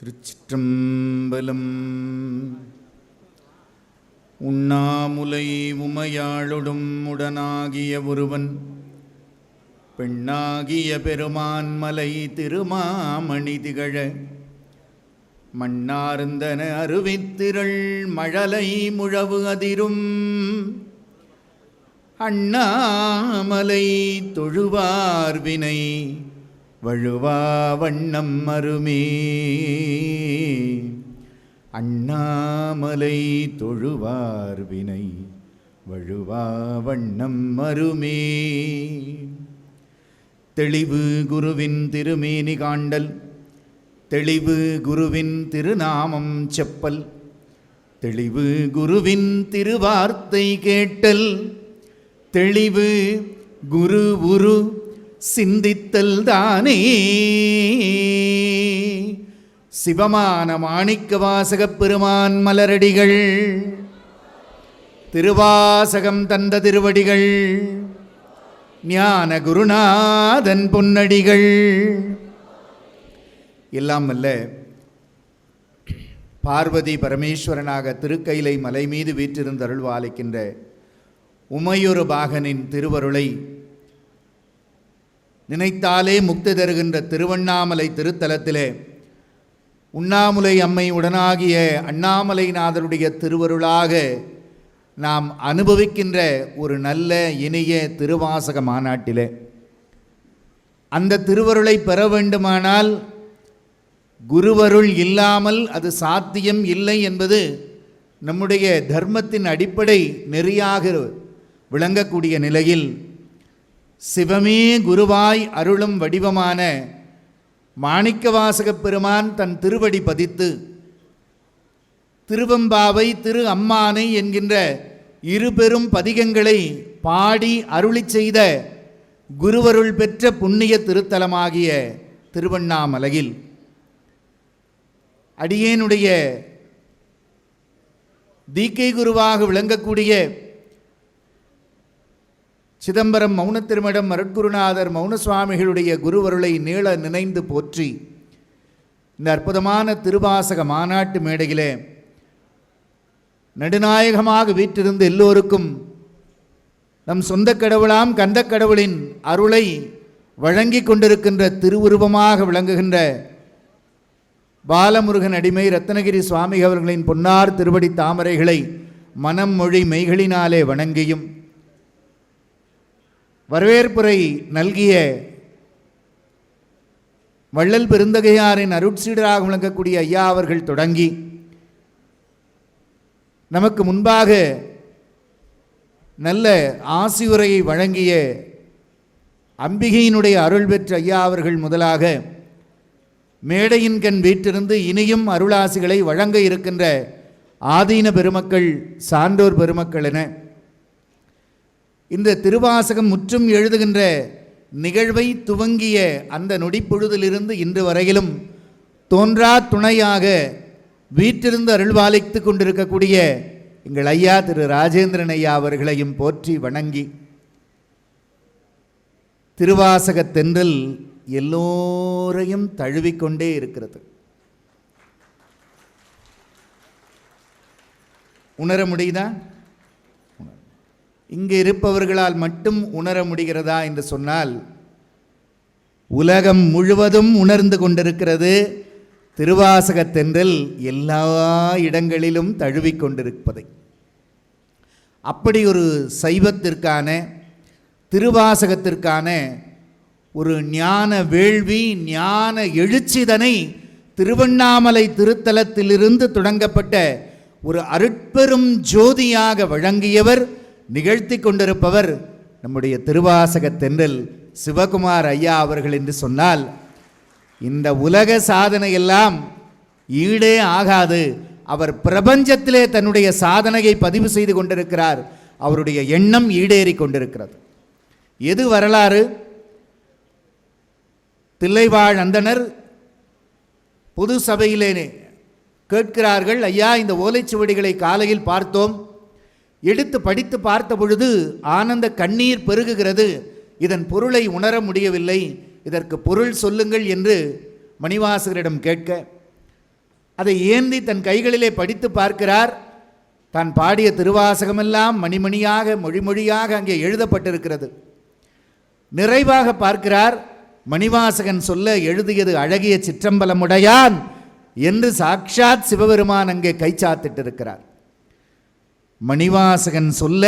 திருச்சிற்றம்பலம். உண்ணாமுலை உமையாளுடும் உடனாகிய ஒருவன் பெண்ணாகிய பெருமான் மலை திருமாமணி திகழ மண்ணார்ந்தன அருவித்திரள் மழலை முழவு அதிரும். அண்ணாமலை தொழுவார் வினை வழுவா வண்ணம் மருமே அண்ணாமலை தொழுவார் வினை வழுவா வண்ணம் மருமே தெளிவு குருவின் திருமேனி காண்டல் தெளிவு குருவின் திருநாமம் செப்பல் தெளிவு குருவின் திருவார்த்தை கேட்டல் தெளிவு குரு உரு சிந்தித்தல் தானே சிவமான மாணிக்க வாசகப் பெருமான் மலரடிகள் திருவாசகம் தந்த திருவடிகள் ஞான குருநாதன் பொன்னடிகள். எல்லாம் அல்ல பார்வதி பரமேஸ்வரனாக திருக்கைலை மலை மீது வீற்றிருந்தருள் வாழிக்கின்ற உமையொரு பாகனின் திருவருளை நினைத்தாலே முக்தி தருகின்ற திருவண்ணாமலை திருத்தலத்திலே. உண்ணாமுலை அம்மை உடனாகிய அண்ணாமலைநாதருடைய திருவருளாக நாம் அனுபவிக்கின்ற ஒரு நல்ல இனிய திருவாசக மாநாட்டிலே. அந்த திருவருளை பெற வேண்டுமானால் குருவருள் இல்லாமல் அது சாத்தியம் இல்லை என்பது நம்முடைய தர்மத்தின் அடிப்படை நெறியாக விளங்கக்கூடிய நிலையில் சிவமே குருவாய் அருளும் வடிவமான மாணிக்கவாசகப் பெருமான் தன் திருவடி பதித்து திருவம்பாவை திரு அம்மானை என்கின்ற இரு பெரும் பதிகங்களை பாடி அருளிச் செய்த குருவருள் பெற்ற புண்ணிய திருத்தலமாகிய திருவண்ணாமலையில். அடியேனுடைய தீக்கை குருவாக விளங்கக்கூடிய சிதம்பரம் மௌன திருமடம் அருட்குருநாதர் மௌன சுவாமிகளுடைய குருவருளை நீள நினைந்து போற்றி. இந்த அற்புதமான திருவாசக மாநாட்டு மேடையிலே நடுநாயகமாக வீற்றிருந்து எல்லோருக்கும் நம் சொந்த கடவுளாம் கந்த கடவுளின் அருளை வழங்கி கொண்டிருக்கின்ற திருவுருவமாக விளங்குகின்ற பாலமுருகன் அடிமை ரத்னகிரி சுவாமி அவர்களின் பொன்னார் திருவடி தாமரைகளை மனம் மொழி மெய்களினாலே வணங்கியும். வரவேற்புரை நல்கிய வள்ளல் பெருந்தகையாரின் அருட்சீடராக விளங்கக்கூடிய ஐயா அவர்கள் தொடங்கி நமக்கு முன்பாக நல்ல ஆசியுரையை வழங்கிய அம்பிகையினுடைய அருள் பெற்ற ஐயா அவர்கள் முதலாக மேடையின் கண் வீட்டிருந்து இனியும் அருளாசிகளை வழங்க இருக்கின்ற ஆதீன பெருமக்கள் சான்றோர் பெருமக்கள் என இந்த திருவாசகம் முற்றும் எழுதுகின்ற நிகழ்வை துவங்கிய அந்த நொடிப்பொழுதிலிருந்து இன்று வரையிலும் தோன்றா துணையாக வீற்றிருந்து அருள்வாளித்து கொண்டிருக்கக்கூடிய எங்கள் ஐயா திரு ராஜேந்திரன் ஐயா அவர்களையும் போற்றி வணங்கி திருவாசகத் தென்றல் எல்லோரையும் தழுவிக்கொண்டே இருக்கிறது. உணர முடியுதா? இங்கு இருப்பவர்களால் மட்டும் உணர முடிகிறதா என்று சொன்னால் உலகம் முழுவதும் உணர்ந்து கொண்டிருக்கிறது திருவாசகத்தென்றில் எல்லா இடங்களிலும் தழுவிக்கொண்டிருப்பதை அப்படி ஒரு சைவத்திற்கான திருவாசகத்திற்கான ஒரு ஞான வேள்வி ஞான எழுச்சிதனை திருவண்ணாமலை திருத்தலத்திலிருந்து தொடங்கப்பட்ட ஒரு அருட்பெரும் ஜோதியாக வழங்கியவர் நிகழ்த்தி கொண்டிருப்பவர் நம்முடைய திருவாசக தென்றல் சிவகுமார் ஐயா அவர்கள் என்று சொன்னால் இந்த உலக சாதனை எல்லாம் ஈடே ஆகாது. அவர் பிரபஞ்சத்திலே தன்னுடைய சாதனையை பதிவு செய்து கொண்டிருக்கிறார். அவருடைய எண்ணம் ஈடேறி கொண்டிருக்கிறது. எது வரலாறு? தில்லைவாழ் அந்தனர் பொது சபையிலே கேட்கிறார்கள் ஐயா இந்த ஓலைச்சுவடிகளை காலையில் பார்த்தோம். எடுத்து படித்து பார்த்த பொழுது ஆனந்த கண்ணீர் பெருகுகிறது. இதன் பொருளை உணர முடியவில்லை. இதற்கு பொருள் சொல்லுங்கள் என்று மணிவாசகரிடம் கேட்க அதை ஏந்தி தன் கைகளிலே படித்து பார்க்கிறார். தான் பாடிய திருவாசகமெல்லாம் மணிமணியாக மொழிமொழியாக அங்கே எழுதப்பட்டிருக்கிறது. நிறைவாக பார்க்கிறார். மணிவாசகன் சொல்ல எழுதியது அழகிய சிற்றம்பலமுடையான் என்று சாக்ஷாத் சிவபெருமான் அங்கே கைச்சாத்திட்டு இருக்கிறார் மணிவாசகன் சொல்ல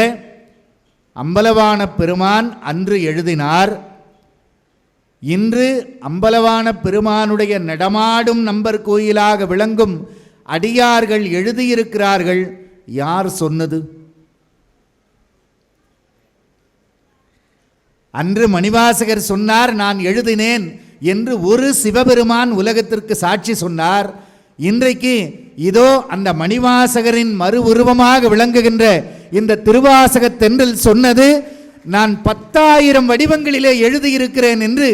அம்பலவான பெருமான் அன்று எழுதினார் இன்று அம்பலவான பெருமானுடைய நடமாடும் நம்பர் கோயிலாக விளங்கும் அடியார்கள் எழுதியிருக்கிறார்கள் யார் சொன்னது? அன்று மணிவாசகர் சொன்னார் நான் எழுதினேன் என்று ஒரு சிவபெருமான் உலகத்திற்கு சாட்சி சொன்னார். இன்றைக்கு இதோ அந்த மணிவாசகரின் மறு உருவமாக விளங்குகின்ற இந்த திருவாசக தென்றல் சொன்னது நான் பத்தாயிரம் வடிவங்களிலே எழுதியிருக்கிறேன் என்று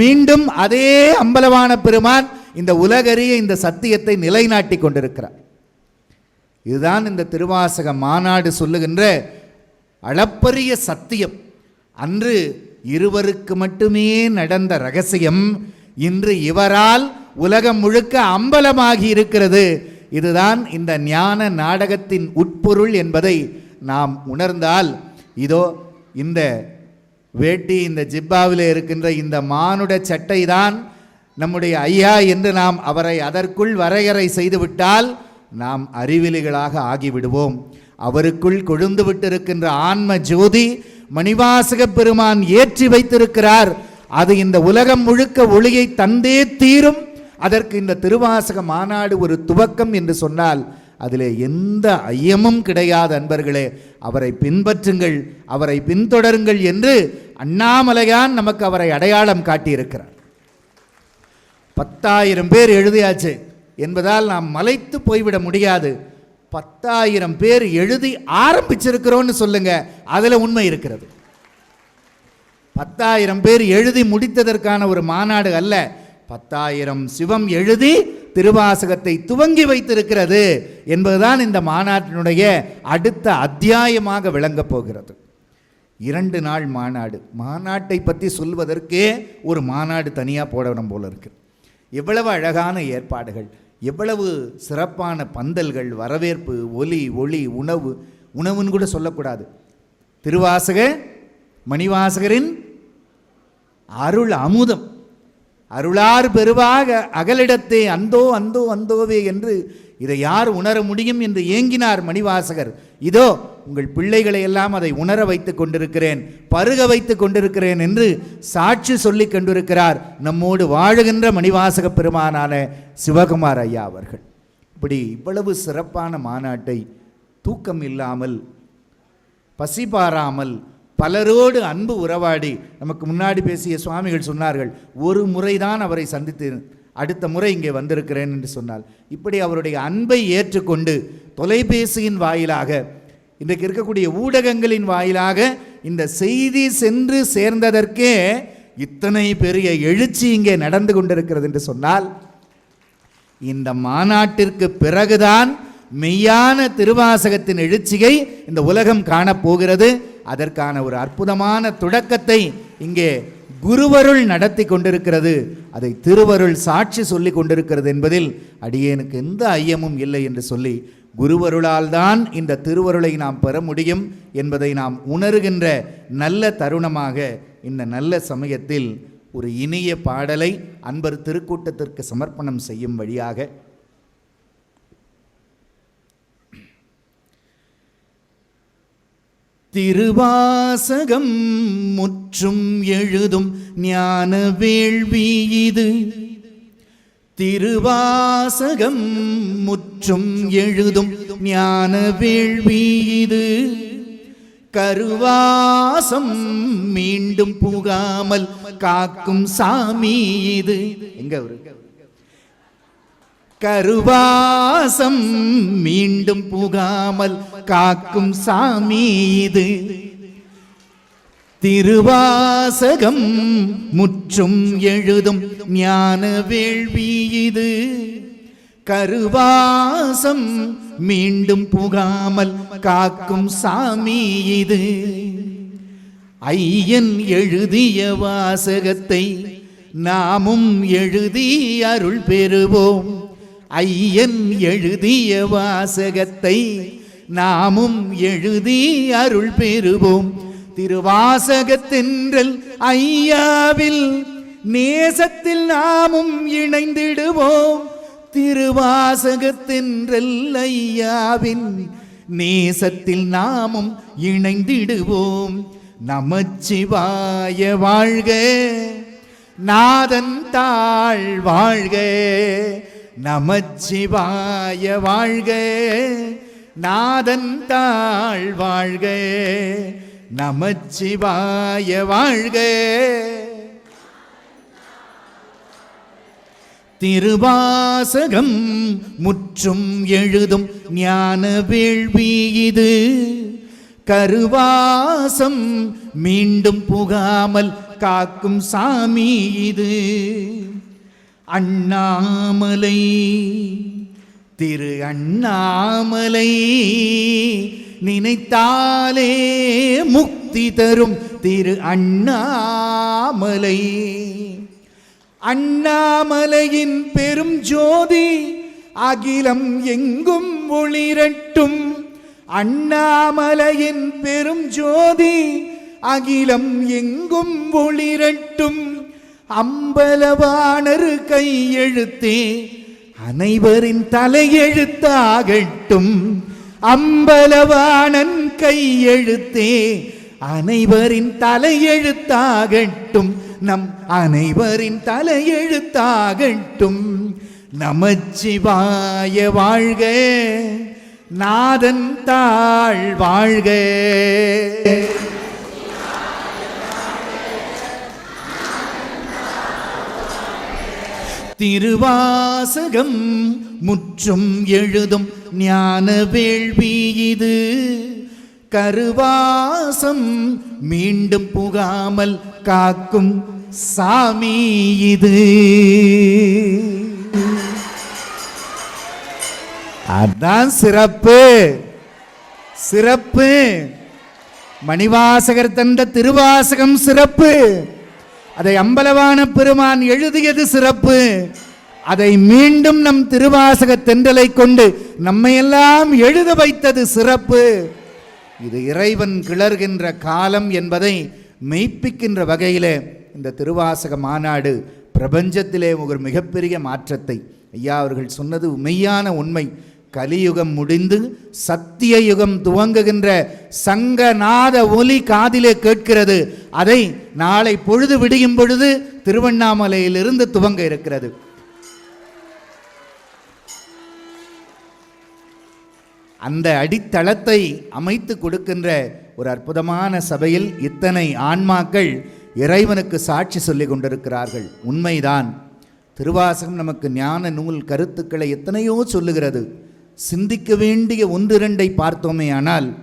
மீண்டும் அதே அம்பலவான பெருமான் இந்த உலகறிய இந்த சத்தியத்தை நிலைநாட்டி கொண்டிருக்கிறார். இதுதான் இந்த திருவாசக மாநாடு சொல்லுகின்ற அளப்பரிய சத்தியம். அன்று இருவருக்கு மட்டுமே நடந்த ரகசியம் இன்று இவரால் உலகம் முழுக்க அம்பலமாகி இருக்கிறது. இதுதான் இந்த ஞான நாடகத்தின் உட்பொருள் என்பதை நாம் உணர்ந்தால் இதோ இந்த வேட்டி இந்த ஜிப்பாவில் இருக்கின்ற இந்த மானுட சட்டை தான் நம்முடைய ஐயா என்று நாம் அவரை அதற்குள் வரையறை செய்துவிட்டால் நாம் அறிவிலிகளாக ஆகிவிடுவோம். அவருக்குள் கொழுந்து விட்டிருக்கின்ற ஆன்ம ஜோதி மணிவாசக பெருமான் ஏற்றி வைத்திருக்கிறார். அது இந்த உலகம் முழுக்க ஒளியை தந்தே தீரும் அதற்கு இந்த திருவாசக மாநாடு ஒரு துவக்கம் என்று சொன்னால் அதிலே எந்த ஐயமும் கிடையாது அன்பர்களே. அவரை பின்பற்றுங்கள் அவரை பின்தொடருங்கள் என்று அண்ணாமலையான் நமக்கு அவரை அடையாளம் காட்டியிருக்கிறார். பத்தாயிரம் பேர் எழுதியாச்சு என்பதால் நாம் மலைத்து போய்விட முடியாது. பத்தாயிரம் பேர் எழுதி ஆரம்பிச்சிருக்கிறோன்னு சொல்லுங்க அதில் உண்மை இருக்கிறது. பத்தாயிரம் பேர் எழுதி முடித்ததற்கான ஒரு மாநாடு அல்ல பத்தாயிரம் சிவம் எழுதி திருவாசகத்தை துவங்கி வைத்திருக்கிறது என்பதுதான் இந்த மாநாட்டினுடைய அடுத்த அத்தியாயமாக விளங்கப் போகிறது. இரண்டு நாள் மாநாடு. மாநாட்டை பற்றி சொல்வதற்கே ஒரு மாநாடு தனியாக போடணும் போல இருக்கு. எவ்வளவு அழகான ஏற்பாடுகள் எவ்வளவு சிறப்பான பந்தல்கள் வரவேற்பு ஒலி ஒளி உணவு உணவுன்னு கூட சொல்லக்கூடாது. திருவாசக மணிவாசகரின் அருள் அமுதம். அருளார் பெருவாக அகலிடத்தே அந்தோ அந்தோ அந்தோவே என்று இதை யார் உணர முடியும் என்று ஏங்கினார் மணிவாசகர். இதோ உங்கள் பிள்ளைகளை எல்லாம் அதை உணர வைத்துக் கொண்டிருக்கிறேன் பருக வைத்துக் கொண்டிருக்கிறேன் என்று சாட்சி சொல்லி கொண்டிருக்கிறார் நம்மோடு வாழுகின்ற மணிவாசக பெருமானான சிவகுமார் ஐயா அவர்கள். இப்படி இவ்வளவு சிறப்பான மாநாட்டை தூக்கம் இல்லாமல் பசி பாராமல் பலரோடு அன்பு உறவாடி நமக்கு முன்னாடி பேசிய சுவாமிகள் சொன்னார்கள் ஒரு முறைதான் அவரை சந்தித்து அடுத்த முறை இங்கே வந்திருக்கிறேன் என்று சொன்னால் இப்படி அவருடைய அன்பை ஏற்றுக்கொண்டு தொலைபேசியின் வாயிலாக இன்றைக்கு இருக்கக்கூடிய ஊடகங்களின் வாயிலாக இந்த செய்தி சென்று சேர்ந்ததற்கே இத்தனை பெரிய எழுச்சி இங்கே நடந்து கொண்டிருக்கிறது என்று சொன்னால் இந்த மாநாட்டிற்கு பிறகுதான் மெய்யான திருவாசகத்தின் எழுச்சியை இந்த உலகம் காணப்போகிறது. அதற்கான ஒரு அற்புதமான தொடக்கத்தை இங்கே குருவருள் நடத்தி கொண்டிருக்கிறது. அதை திருவருள் சாட்சி சொல்லி கொண்டிருக்கிறது என்பதில் அடியேனுக்கு எந்த ஐயமும் இல்லை என்று சொல்லி குருவருளால் தான் இந்த திருவருளை நாம் பெற முடியும் என்பதை நாம் உணர்கின்ற நல்ல தருணமாக இந்த நல்ல சமயத்தில் ஒரு இனிய பாடலை அன்பர் திருக்கூட்டத்திற்கு சமர்ப்பணம் செய்யும் வழியாக திருவாசகம் முற்றும் எழுதும் ஞான வேள்வி இது. திருவாசகம் முற்றும் எழுதும் ஞான வேள்வி இது. கருவாசம் மீண்டும் புகாமல் காக்கும் சாமி இது. எங்க அவரு? கருவாசம் மீண்டும் புகாமல் காக்கும் சாமி இது. திருவாசகம் முற்றும் எழுதும் ஞான வேள்வி இது. கருவாசம் மீண்டும் புகாமல் காக்கும் சாமி இது. ஐயன் எழுதிய வாசகத்தை நாமும் எழுதி அருள் பெறுவோம். ஐயன் எழுதிய வாசகத்தை நாமும் எழுதி அருள் பெறுவோம். திருவாசகத்தென்றல் ஐயாவில் நேசத்தில் நாமும் இணைந்திடுவோம். திருவாசகத்தென்றல் ஐயாவின் நேசத்தில் நாமும் இணைந்திடுவோம். நமச்சிவாய வாழ்க. நாதன் தாழ் வாழ்க. நமச்சிவாய வாழ்க. நாதன் தாழ் வாழ்க நமச்சிவாய வாழ்க. திருவாசகம் முற்றும் எழுதும் ஞான வேள்வி இது. கருவாசம் மீண்டும் புகாமல் காக்கும் சாமி இது. அண்ணாமலை திரு அண்ணாமலை நினைத்தாலே முக்தி தரும் திரு அண்ணாமலை. அண்ணாமலையின் பெரும் ஜோதி அகிலம் எங்கும் ஒளிரட்டும். அண்ணாமலையின் பெரும் ஜோதி அகிலம் எங்கும் ஒளிரட்டும். அம்பலவாணர் கையெழுத்தே அனைவரின் தலையெழுத்தாகட்டும். அம்பலவாணன் கையெழுத்தே அனைவரின் தலையெழுத்தாகட்டும். நம் அனைவரின் தலையெழுத்தாகட்டும். நமச்சிவாய வாழ்க நாதன் தாழ் வாழ்க. திருவாசகம் முற்றும் எழுதும் ஞான வேள்வி இது. கருவாசம் மீண்டும் புகாமல் காக்கும் சாமி இது. அதான் சிறப்பு. சிறப்பு. மணிவாசகர் தந்த திருவாசகம் சிறப்பு. அதை அம்பலவான பெருமான் எழுதியது சிறப்பு. அதை மீண்டும் நம் திருவாசக தென்றலை கொண்டு நம்மையெல்லாம் எழுத வைத்தது சிறப்பு. இது இறைவன் கிளர்கின்ற காலம் என்பதை மெய்ப்பிக்கின்ற வகையிலே இந்த திருவாசக மாநாடு பிரபஞ்சத்திலே ஒரு மிகப்பெரிய மாற்றத்தை. ஐயா அவர்கள் சொன்னது மெய்யான உண்மை. கலியுகம் முடிந்து சத்திய யுகம் துவங்குகின்ற சங்கநாத ஒலி காதிலே கேட்கிறது. அதை நாளை பொழுது விடியும் பொழுது திருவண்ணாமலையிலிருந்து துவங்க இருக்கிறது. அந்த அடித்தளத்தை அமைத்து கொடுக்கின்ற ஒரு அற்புதமான சபையில் இத்தனை ஆன்மாக்கள் இறைவனுக்கு சாட்சி சொல்லி கொண்டிருக்கிறார்கள். உண்மைதான். திருவாசகம் நமக்கு ஞான நூல் கருத்துக்களை எத்தனையோ சொல்லுகிறது. சிந்திக்க வேண்டிய ஒன்றிரண்டை பார்த்தோமே ஆனால்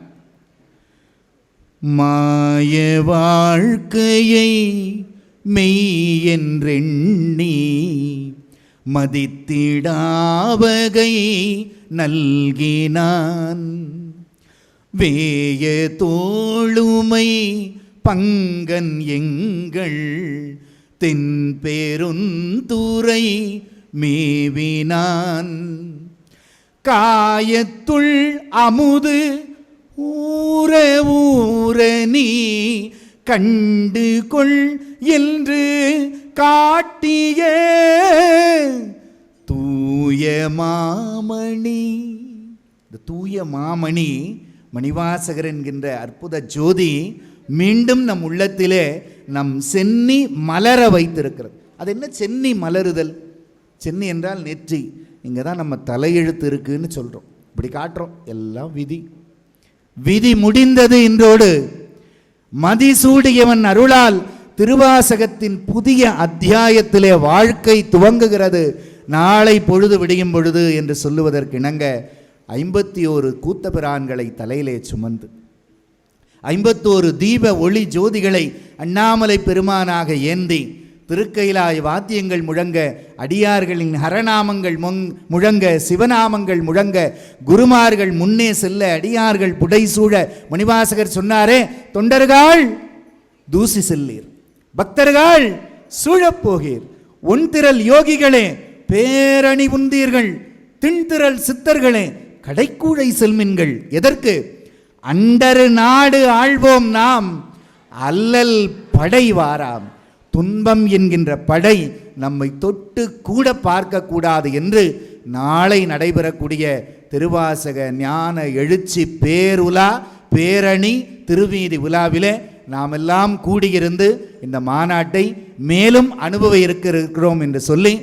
மாய வாழ்க்கையை மெய் என்றெண்ணி மதித்திடாவகை நல்கினான். வேய தோளுமை பங்கன் எங்கள் தென்பெருந்துறை மேவினான். காயத்துள் அமுது ஊர ஊர நீ கண்டு கொள் என்று காட்டிய தூய மாமணி. இந்த தூய மாமணி மணிவாசகர் என்கின்ற அற்புத ஜோதி மீண்டும் நம் உள்ளத்திலே நம் சென்னி மலர வைத்திருக்கிறது. அது என்ன சென்னி மலருதல்? சென்னி என்றால் நெற்றி. இங்கே தான் நம்ம தலையெழுத்து இருக்குன்னு சொல்கிறோம் இப்படி காட்டுறோம். எல்லாம் விதி. விதி முடிந்தது இன்றோடு மதிசூடியவன் அருளால் திருவாசகத்தின் புதிய அத்தியாயத்திலே வாழ்க்கை துவங்குகிறது. நாளை பொழுது விடியும் பொழுது என்று சொல்லுவதற்கு இணங்க ஐம்பத்தி ஒரு கூத்தபிரான்களை தலையிலே சுமந்து ஐம்பத்தோரு தீப ஒளி ஜோதிகளை அண்ணாமலை பெருமானாக ஏந்தி திருக்கைலாய வாத்தியங்கள் முழங்க அடியார்களின் ஹரநாமங்கள் மொங் முழங்க சிவநாமங்கள் முழங்க குருமார்கள் முன்னே செல்ல அடியார்கள் புடைசூழ முனிவாசகர் சொன்னாரே தொண்டர்கள் தூசி செல்லீர். பக்தர்கள் சூழப்போகீர் ஒன்திரல் யோகிகளே பேரணி உந்தீர்கள். திண்திரல் சித்தர்களே கடைக்கூழை செல்மின்கள். எதற்கு? அண்டரு நாடு ஆழ்வோம் நாம். அல்லல் படை வாராம் துன்பம் என்கின்ற படை நம்மை தொட்டு கூட பார்க்கக்கூடாது என்று நாளை நடைபெறக்கூடிய திருவாசக ஞான எழுச்சி பேருலா பேரணி திருவீதி உலாவில் நாம் எல்லாம் கூடியிருந்து இந்த மாநாட்டை மேலும் அனுபவ இருக்க இருக்கிறோம் என்று சொல்லி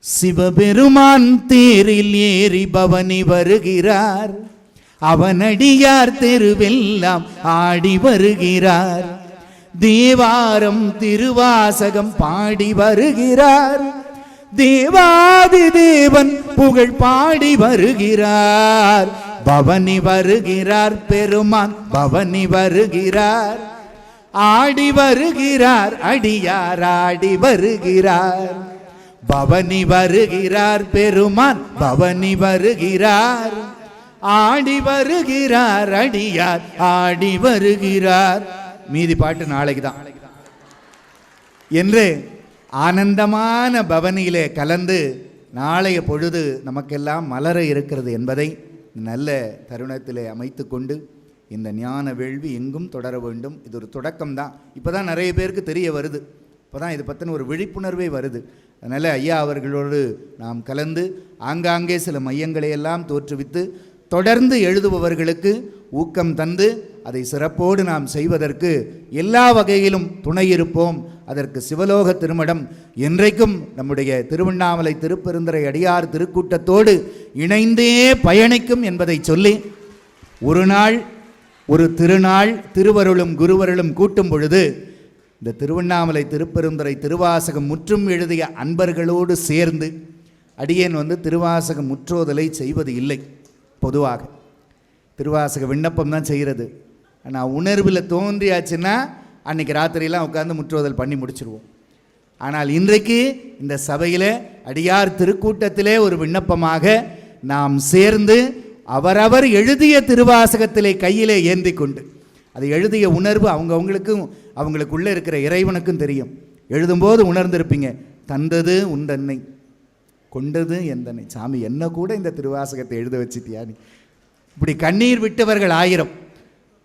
சிவபெருமான் தேரில் ஏறி பவனி வருகிறார். அவனடியார் தெருவெல்லாம் ஆடி வருகிறார். தேவாரம் திருவாசகம் பாடி வருகிறார். தேவாதி தேவன் புகழ் பாடி வருகிறார். பவனி வருகிறார் பெருமான் பவனி வருகிறார். ஆடி வருகிறார் அடியார் ஆடி வருகிறார். பவனி வருகிறார் பெருமான் பவனி வருகிறார். ஆடி வருகிறார் அடியார் ஆடி வருகிறார். மீதி பாட்டு நாளைக்கு தான் என்று ஆனந்தமான பவனியிலே கலந்து நாளைய பொழுது நமக்கெல்லாம் மலர இருக்கிறது என்பதை நல்ல தருணத்திலே அமைத்து கொண்டு இந்த ஞான வேள்வி எங்கும் தொடர வேண்டும். இது ஒரு தொடக்கம் தான் இப்போ தான் நிறைய பேருக்கு தெரிய வருது. இப்போ தான் இது பற்றின ஒரு விழிப்புணர்வே வருது. அதனால் ஐயா அவர்களோடு நாம் கலந்து ஆங்காங்கே சில மையங்களை எல்லாம் தோற்றுவித்து தொடர்ந்து எழுதுபவர்களுக்கு ஊக்கம் தந்து அதை சிறப்போடு நாம் செய்வதற்கு எல்லா வகையிலும் துணையிருப்போம் அதற்கு சிவலோக திருமடம் என்றைக்கும் நம்முடைய திருவண்ணாமலை திருப்பெருந்துறை அடியார் திருக்கூட்டத்தோடு இணைந்தே பயணிக்கும் என்பதை சொல்லி ஒரு நாள் ஒரு திருநாள் திருவருளும் குருவருளும் கூட்டும் பொழுது இந்த திருவண்ணாமலை திருப்பெருந்துறை திருவாசகம் முற்றும் எழுதிய அன்பர்களோடு சேர்ந்து அடியேன் வந்து திருவாசகம் முற்றோதலை செய்வது இல்லை. பொதுவாக. திருவாசக விண்ணப்பம் தான் செய்கிறது. ஆனால் உணர்வில் தோன்றியாச்சுன்னா அன்றைக்கி ராத்திரியெல்லாம் உட்காந்து முற்றுவதல் பண்ணி முடிச்சிருவோம். ஆனால் இன்றைக்கு இந்த சபையில் அடியார் திருக்கூட்டத்திலே ஒரு விண்ணப்பமாக நாம் சேர்ந்து அவரவர் எழுதிய திருவாசகத்திலே கையிலே ஏந்தி கொண்டு அது எழுதிய உணர்வு அவங்கவுங்களுக்கும் அவங்களுக்குள்ளே இருக்கிற இறைவனுக்கும் தெரியும். எழுதும்போது உணர்ந்திருப்பீங்க தந்தது உண்டன்னை கொண்டது எந்தனை சாமி என்ன கூட இந்த திருவாசகத்தை எழுத வச்சிட்டியா நீ? இப்படி கண்ணீர் விட்டவர்கள் ஆயிரம்.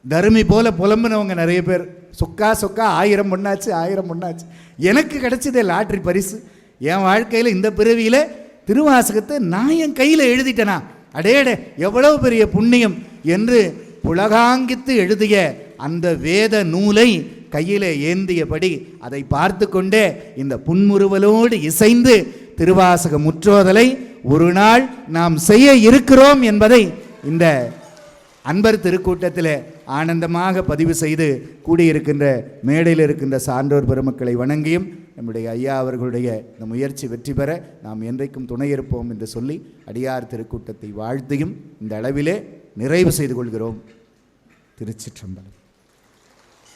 தருமி போல புலம்புனவங்க நிறைய பேர். சொக்கா சொக்கா ஆயிரம் பொண்ணாச்சு ஆயிரம் பொண்ணாச்சு எனக்கு கிடைச்சதே லாட்ரி பரிசு. என் வாழ்க்கையில் இந்த பிறவியில் திருவாசகத்தை நான் என் கையில் எழுதிட்டேனா? அடேடே எவ்வளவு பெரிய புண்ணியம் என்று புலகாங்கித்து எழுதிய அந்த வேத நூலை கையில் ஏந்தியபடி அதை பார்த்து கொண்டே இந்த புன்முறுவலோடு இசைந்து திருவாசக முற்றோதலை ஒரு நாள் நாம் செய்ய இருக்கிறோம் என்பதை இந்த அன்பர் திருக்கூட்டத்தில் ஆனந்தமாக பதிவு செய்து கூடியிருக்கின்ற மேடையில் இருக்கின்ற சான்றோர் பெருமக்களை வணங்கியும் நம்முடைய ஐயா அவர்களுடைய இந்த முயற்சி வெற்றி பெற நாம் என்றைக்கும் துணை இருப்போம் என்று சொல்லி அடியார் திருக்கூட்டத்தை வாழ்த்தியும் இந்த அளவிலே நிறைவு செய்து கொள்கிறோம். திருச்சிற்றம்பலம்.